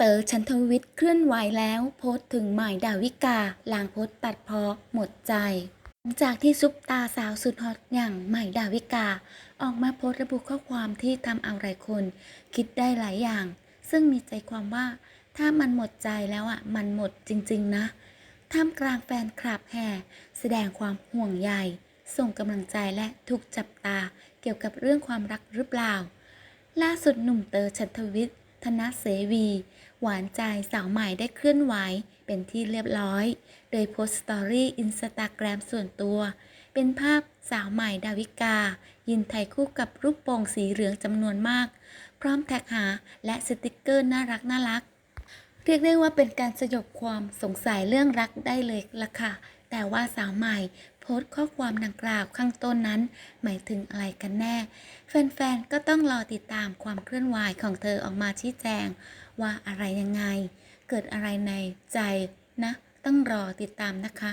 เต๋อชันทวิทย์เคลื่อนไหวแล้วโพสถึงหม่ดาวิกาลางโพสตัดพอหมดใจ หลังจากที่ซุปตาสาวสุดฮอตอย่างหม่ดาวิกา ออกมาโพสระบุข้อความที่ทำเอาหลายคน คิดได้หลายอย่าง ซึ่งมีใจความว่าถ้ามันหมดใจแล้วอะมันหมดจริง ๆ นะท่ามกลางแฟนคลับแห่แสดงความห่วงใยส่งกำลังใจและถูกจับตาเกี่ยวกับเรื่องความรักหรือเปล่า ล่าสุดหนุ่มเตอชันทวิทย์ ธนเสวี หวานใจสาวใหม่ได้เคลื่อนไหว เป็นที่เรียบร้อย โดยโพสต์สตอรี่อินสตาแกรมส่วนตัว เป็นภาพสาวใหม่ดาวิกา ยินถ่ายคู่กับรูปโป่งสีเหลืองจำนวนมาก พร้อมแท็กหาและสติกเกอร์น่ารักน่ารัก เรียกได้ว่าเป็นการสยบความสงสัยเรื่องรักได้เลยล่ะค่ะ แต่ว่าสาวใหม่โพสต์ข้อความดังกล่าวข้างต้นนั้น หมายถึงอะไรกันแน่ แฟนๆ ก็ต้องรอติดตามความเคลื่อนไหวของเธอออกมาชี้แจง ว่าอะไรยังไง เกิดอะไรในใจนะ ต้องรอติดตามนะคะ